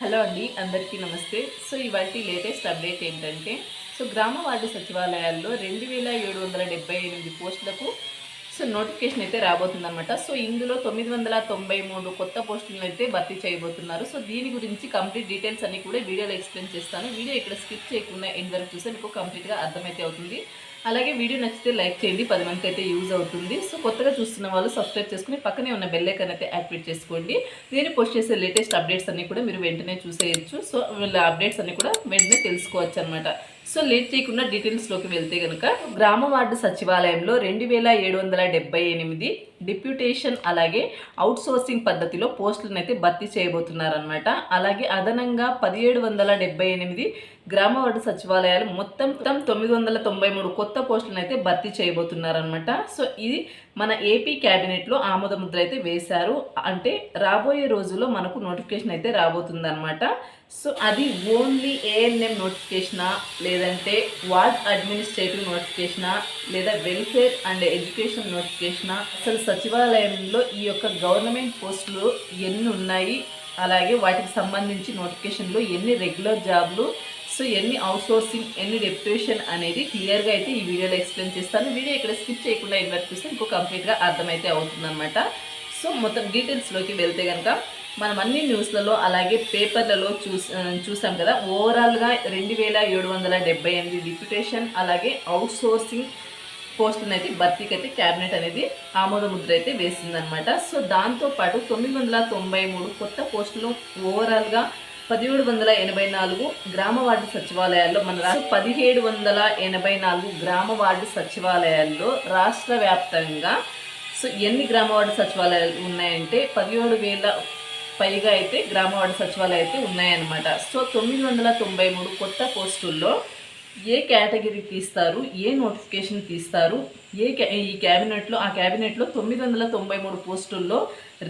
Hello అండి అందరికీ నమస్తే. సో ఇవాటి లేటెస్ట్ అప్డేట్ ఏంటంటే సో గ్రామ వార్డు సచివాలయాల్లో రెండు వేల ఏడు వందల డెబ్బై ఎనిమిది పోస్టులకు సో నోటిఫికేషన్ అయితే రాబోతుందన్నమాట. సో ఇందులో తొమ్మిది వందల తొంభై మూడు కొత్త పోస్టులను అయితే భర్తీ చేయబోతున్నారు. సో దీని గురించి కంప్లీట్ డీటెయిల్స్ అన్ని కూడా వీడియోలో ఎక్స్ప్లెయిన్ చేస్తాను. వీడియో ఇక్కడ స్కిప్ చేయకుండా ఎండ్ వరకు చూస్తే మీకు కంప్లీట్గా అర్థమైతే అవుతుంది. అలాగే వీడియో నచ్చితే లైక్ చేయండి. పది మందికి అయితే యూజ్ అవుతుంది. సో కొత్తగా చూస్తున్న వాళ్ళు సబ్స్క్రైబ్ చేసుకుని పక్కనే ఉన్న బెల్ ఐకాన్ అయితే యాక్టివేట్ చేసుకోండి. నేను పోస్ట్ చేసే లేటెస్ట్ అప్డేట్స్ అన్ని కూడా మీరు వెంటనే చూసేయచ్చు. సో వీళ్ళ అప్డేట్స్ అన్ని కూడా వెంటనే తెలుసుకోవచ్చు అనమాట సో లేట్ చేయకుండా డీటెయిల్స్లోకి వెళ్తే కనుక గ్రామ వార్డు సచివాలయంలో రెండు వేల ఏడు వందల డెబ్బై ఎనిమిది డిప్యూటేషన్ అలాగే అవుట్ సోర్సింగ్ పద్ధతిలో పోస్టులను అయితే భర్తీ చేయబోతున్నారనమాట అలాగే అదనంగా పదిహేడు వందల డెబ్బై ఎనిమిది గ్రామ వార్డు సచివాలయాలు మొత్తం మొత్తం తొమ్మిది వందల తొంభై మూడు కొత్త పోస్టులను అయితే భర్తీ చేయబోతున్నారనమాట సో ఇది మన ఏపీ క్యాబినెట్లో ఆమోద ముద్ర అయితే వేశారు. అంటే రాబోయే రోజుల్లో మనకు నోటిఫికేషన్ అయితే రాబోతుందన్నమాట. సో అది ఓన్లీ ఏఎన్ఎం నోటిఫికేషనా లేదంటే వార్డ్ అడ్మినిస్ట్రేటివ్ నోటిఫికేషనా లేదా వెల్ఫేర్ అండ్ ఎడ్యుకేషన్ నోటిఫికేషనా అసలు సచివాలయంలో ఈ యొక్క గవర్నమెంట్ పోస్టులు ఎన్ని ఉన్నాయి? అలాగే వాటికి సంబంధించి నోటిఫికేషన్లో ఎన్ని రెగ్యులర్ జాబ్లు సో ఎన్ని అవుట్సోర్సింగ్ ఎన్ని రెప్యుటేషన్ అనేది క్లియర్గా అయితే ఈ వీడియోలో ఎక్స్ప్లెయిన్ చేస్తాను. వీడియో ఇక్కడ స్కిప్ చేయకుండా ఇన్వర్ట్ చూస్తే ఇంకో కంప్లీట్గా అర్థమైతే అవుతుందన్నమాట. సో మొత్తం డీటెయిల్స్లోకి వెళ్తే కనుక మనం అన్ని న్యూస్లలో అలాగే పేపర్లలో చూస్ చూసాం కదా ఓవరాల్గా రెండు వేల ఏడు వందల డెబ్బై ఎనిమిది డిప్యుటేషన్ అలాగే అవుట్సోర్సింగ్ పోస్టులను అయితే భర్తీకి అయితే క్యాబినెట్ అనేది ఆమోద ముద్ర అయితే వేసిందనమాట సో దాంతోపాటు తొమ్మిది వందల తొంభై మూడు కొత్త పోస్టులు ఓవరాల్గా పదిహేడు వందల ఎనభై నాలుగు గ్రామ వార్డు సచివాలయాల్లో మన రాష్ట్ర పదిహేడు వందల ఎనభై నాలుగు గ్రామ వార్డు సచివాలయాల్లో రాష్ట్ర వ్యాప్తంగా సో ఎన్ని గ్రామ వార్డు సచివాలయాలు ఉన్నాయంటే పదిహేడు వేల పైగా అయితే గ్రామ వార్డు సచివాలయాలు అయితే ఉన్నాయన్నమాట. సో తొమ్మిది వందల తొంభై మూడు కొత్త పోస్టుల్లో ఏ కేటగిరీ తీస్తారు ఏ నోటిఫికేషన్ తీస్తారు ఏ ఈ క్యాబినెట్లో ఆ క్యాబినెట్లో తొమ్మిది వందల తొంభై మూడు పోస్టుల్లో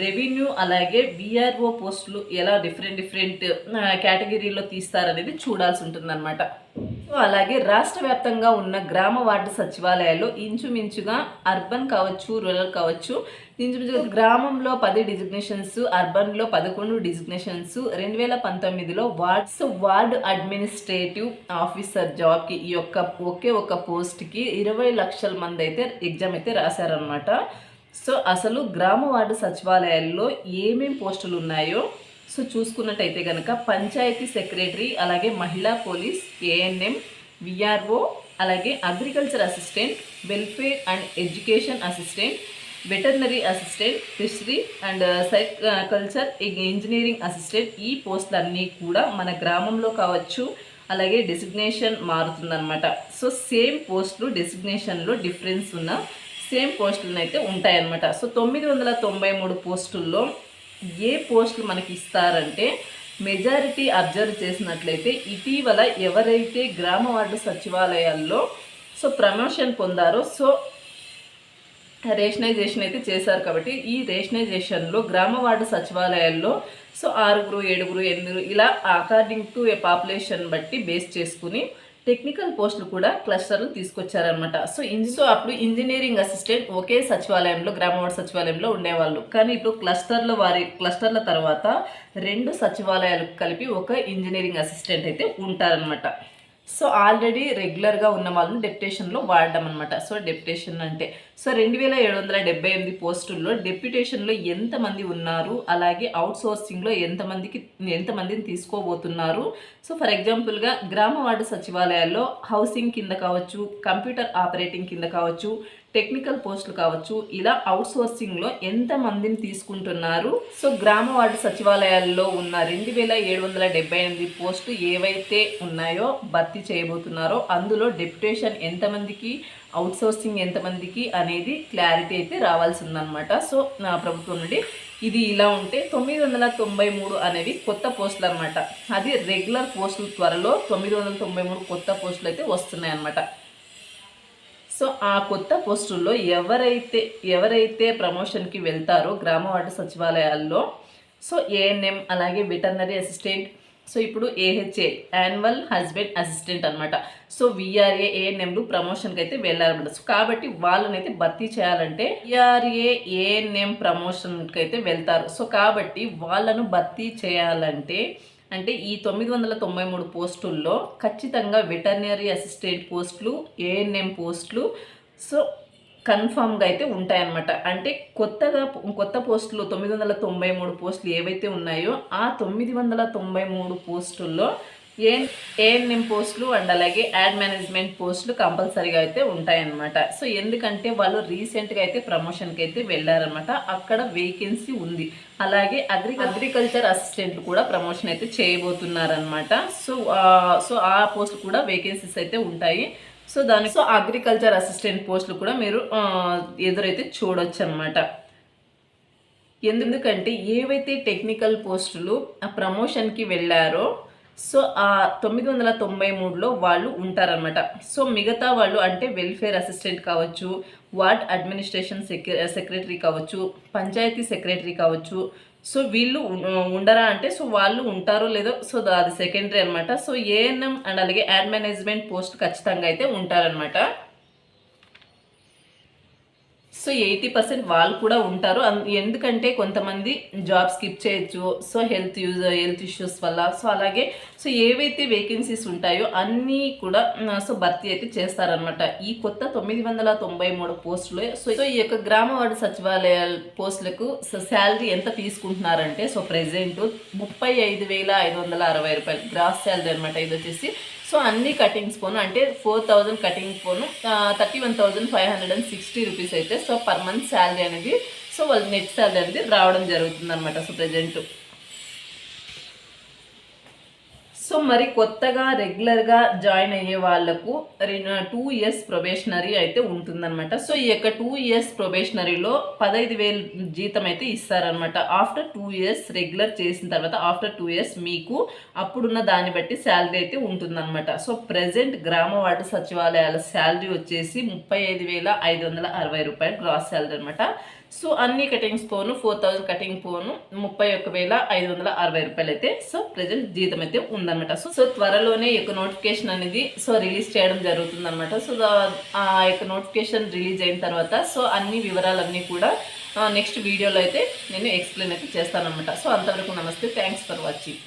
రెవెన్యూ అలాగే విఆర్ఓ పోస్టులు ఎలా డిఫరెంట్ డిఫరెంట్ కేటగిరీలో తీస్తారనేది చూడాల్సి ఉంటుందన్నమాట. అలాగే రాష్ట్ర వ్యాప్తంగా ఉన్న గ్రామ వార్డు సచివాలయాల్లో ఇంచుమించుగా అర్బన్ కావచ్చు రూరల్ కావచ్చు ఇంచుమించుగా గ్రామంలో పది డిజిగ్నేషన్స్ అర్బన్లో పదకొండు డిజిగ్నేషన్స్ రెండు వేల పంతొమ్మిదిలో వార్డ్స్ వార్డ్ అడ్మినిస్ట్రేటివ్ ఆఫీసర్ జాబ్కి ఈ యొక్క ఒకే ఒక పోస్ట్కి ఇరవై లక్షల మంది అయితే ఎగ్జామ్ అయితే రాశారనమాట సో అసలు గ్రామ వార్డు సచివాలయాల్లో ఏమేం పోస్టులు ఉన్నాయో సో చూసుకున్నట్టయితే కనుక పంచాయతీ సెక్రటరీ అలాగే మహిళా పోలీస్ ఏఎన్ఎం విఆర్ఓ అలాగే agriculture assistant welfare and education assistant veterinary assistant fishery and culture engineering assistant ఈ పోస్టులన్నీ కూడా మన గ్రామంలో కావచ్చు అలాగే డెసిగ్నేషన్ మారుతుందన్నమాట. సో సేమ్ పోస్టులు డెసిగ్నేషన్లో డిఫరెన్స్ ఉన్న సేమ్ పోస్టులను అయితే ఉంటాయన్నమాట. సో తొమ్మిది వందల తొంభై మూడు పోస్టుల్లో ఏ పోస్టులు మనకి ఇస్తారంటే మెజారిటీ అబ్జర్వ్ చేసినట్లయితే ఇటీవల ఎవరైతే గ్రామ వార్డు సచివాలయాల్లో సో ప్రమోషన్ పొందారో సో రేషనైజేషన్ అయితే చేశారు కాబట్టి ఈ రేషనైజేషన్లో గ్రామ వార్డు సచివాలయాల్లో సో ఆరుగురు ఏడుగురు ఎనిమిది ఇలా అకార్డింగ్ టు ఏ పాపులేషన్ బట్టి బేస్ చేసుకుని టెక్నికల్ పోస్టులు కూడా క్లస్టర్లు తీసుకొచ్చారనమాట సో ఇంజ సో అప్పుడు ఇంజనీరింగ్ అసిస్టెంట్ ఒకే సచివాలయంలో గ్రామవాడ సచివాలయంలో ఉండేవాళ్ళు. కానీ ఇప్పుడు క్లస్టర్ల వారి క్లస్టర్ల తర్వాత రెండు సచివాలయాలకు కలిపి ఒక ఇంజనీరింగ్ అసిస్టెంట్ అయితే ఉంటారనమాట సో ఆల్రెడీ రెగ్యులర్గా ఉన్న వాళ్ళని డెప్యుటేషన్లో వాడడం అనమాట సో డెప్యుటేషన్ అంటే సో రెండు వేల ఏడు వందల డెబ్బై ఎనిమిది పోస్టుల్లో డెప్యుటేషన్లో ఎంతమంది ఉన్నారు అలాగే అవుట్ సోర్సింగ్లో ఎంతమందికి ఎంతమందిని తీసుకోబోతున్నారు. సో ఫర్ ఎగ్జాంపుల్గా గ్రామ వార్డు సచివాలయాల్లో హౌసింగ్ కింద కావచ్చు కంప్యూటర్ ఆపరేటింగ్ కింద కావచ్చు టెక్నికల్ పోస్టులు కావచ్చు ఇలా అవుట్ సోర్సింగ్లో ఎంతమందిని తీసుకుంటున్నారు? సో గ్రామ వార్డు సచివాలయాల్లో ఉన్న రెండు వేల ఏడు వందల డెబ్బై ఎనిమిది పోస్టు ఏవైతే ఉన్నాయో భర్తీ చేయబోతున్నారో అందులో డెప్యుటేషన్ ఎంతమందికి అవుట్ సోర్సింగ్ ఎంతమందికి అనేది క్లారిటీ అయితే రావాల్సి ఉందన్నమాట సో నా ప్రభుత్వం నుండి ఇది ఇలా ఉంటే తొమ్మిది వందల తొంభై మూడు అనేవి కొత్త పోస్టులు అనమాట అది రెగ్యులర్ పోస్టులు త్వరలో తొమ్మిది వందల తొంభై మూడు కొత్త పోస్టులు అయితే వస్తున్నాయి అన్నమాట సో ఆ కొత్త పోస్టుల్లో ఎవరైతే ఎవరైతే ప్రమోషన్కి వెళ్తారో గ్రామ సచివాలయాల్లో సో ఏఎన్ఎం అలాగే వెటర్నరీ అసిస్టెంట్ సో ఇప్పుడు ఏహెచ్ఏ యాన్యువల్ హస్బెండ్ అసిస్టెంట్ అనమాట సో విఆర్ఏ ఏఎన్ఎంలు ప్రమోషన్కి అయితే వెళ్ళారనమాట సో కాబట్టి వాళ్ళని అయితే భర్తీ చేయాలంటే విఆర్ఏ ఏఎన్ఎం ప్రమోషన్కి అయితే వెళ్తారు. సో కాబట్టి వాళ్ళను భర్తీ చేయాలంటే అంటే ఈ తొమ్మిది వందల తొంభై మూడు పోస్టుల్లో ఖచ్చితంగా వెటర్నరీ అసిస్టెంట్ పోస్టులు ఏఎన్ఎం పోస్టులు సో కన్ఫామ్గా అయితే ఉంటాయన్నమాట. అంటే కొత్తగా కొత్త పోస్టులు తొమ్మిది వందల తొంభై మూడు పోస్టులు ఏవైతే ఉన్నాయో ఆ తొమ్మిది వందల తొంభై మూడు పోస్టుల్లో ఏ ఏఎన్ఎం పోస్టులు అండ్ అలాగే యాడ్ మేనేజ్మెంట్ పోస్టులు కంపల్సరీగా అయితే ఉంటాయన్నమాట. సో ఎందుకంటే వాళ్ళు రీసెంట్గా అయితే ప్రమోషన్కి అయితే వెళ్ళారనమాట అక్కడ వేకెన్సీ ఉంది. అలాగే అగ్రి అగ్రికల్చర్ అసిస్టెంట్లు కూడా ప్రమోషన్ అయితే చేయబోతున్నారనమాట సో సో ఆ పోస్టులు కూడా వేకెన్సీస్ అయితే ఉంటాయి. సో దాని సో అగ్రికల్చర్ అసిస్టెంట్ పోస్టులు కూడా మీరు ఎదురైతే చూడొచ్చు అనమాట ఎందుకంటే ఏవైతే టెక్నికల్ పోస్టులు ఆ ప్రమోషన్కి వెళ్ళారో సో ఆ తొమ్మిది వందల తొంభై మూడులో వాళ్ళు ఉంటారనమాట సో మిగతా వాళ్ళు అంటే వెల్ఫేర్ అసిస్టెంట్ కావచ్చు వార్డ్ అడ్మినిస్ట్రేషన్ సెక్రటరీ కావచ్చు పంచాయతీ సెక్రటరీ కావచ్చు. సో వీళ్ళు ఉండరా అంటే సో వాళ్ళు ఉంటారో లేదో సో అది సెకండరీ అనమాట సో ఏఎన్ఎం అండ్ అలాగే యాడ్ మేనేజ్మెంట్ పోస్ట్ ఖచ్చితంగా అయితే ఉంటారనమాట సో ఎయిటీ పర్సెంట్ వాళ్ళు కూడా ఉంటారు. ఎందుకంటే కొంతమంది జాబ్ స్కిప్ చేయొచ్చు. So health use health issues వల్ల. సో అలాగే సో ఏవైతే వేకెన్సీస్ ఉంటాయో అన్నీ కూడా సో భర్తీ అయితే చేస్తారనమాట ఈ కొత్త తొమ్మిది వందల తొంభై మూడు పోస్టులు సో ఈ యొక్క గ్రామ వార్డు సచివాలయ పోస్టులకు సో శాలరీ ఎంత తీసుకుంటున్నారంటే సో ప్రెసెంట్ ముప్పై ఐదు వేల ఐదు వందల అరవై రూపాయలు. గ్రాస్ శాలరీ అనమాట ఇది వచ్చేసి. సో అన్ని కటింగ్స్ పోను అంటే four thousand cutting phone thirty one thousand five hundred and sixty rupees అయితే సో పర్ మంత్ శాలరీ అనేది సో వాళ్ళ నెట్ శాలరీ అనేది రావడం జరుగుతుంది అనమాట సో ప్రజెంట్ సో మరి కొత్తగా రెగ్యులర్గా జాయిన్ అయ్యే వాళ్ళకు టూ ఇయర్స్ ప్రొబేషనరీ అయితే ఉంటుందన్నమాట. సో ఈ యొక్క టూ ఇయర్స్ ప్రొబేషనరీలో పదహైదు వేలు జీతం అయితే ఇస్తారనమాట ఆఫ్టర్ టూ ఇయర్స్ రెగ్యులర్ చేసిన తర్వాత ఆఫ్టర్ టూ ఇయర్స్ మీకు అప్పుడున్న దాన్ని బట్టి శాలరీ అయితే ఉంటుందన్నమాట. సో ప్రజెంట్ గ్రామ వార్డు సచివాలయాల శాలరీ వచ్చేసి ముప్పై ఐదు వేల ఐదు వందల అరవై రూపాయలు గ్రాస్ శాలరీ అనమాట సో అన్ని కటింగ్స్ పోను ఫోర్ థౌజండ్ కటింగ్ పోను ముప్పై ఒక్క వేల ఐదు వందల అరవై రూపాయలు అయితే సో ప్రజెంట్ జీతం అయితే ఉందన్నమాట. సో సో త్వరలోనే యొక్క నోటిఫికేషన్ అనేది సో రిలీజ్ చేయడం జరుగుతుందనమాట సో ఆ యొక్క నోటిఫికేషన్ రిలీజ్ అయిన తర్వాత సో అన్ని వివరాలన్నీ కూడా నెక్స్ట్ వీడియోలో అయితే నేను ఎక్స్ప్లెయిన్ అయితే చేస్తానమాట సో అంతవరకు నమస్తే. Thanks for watching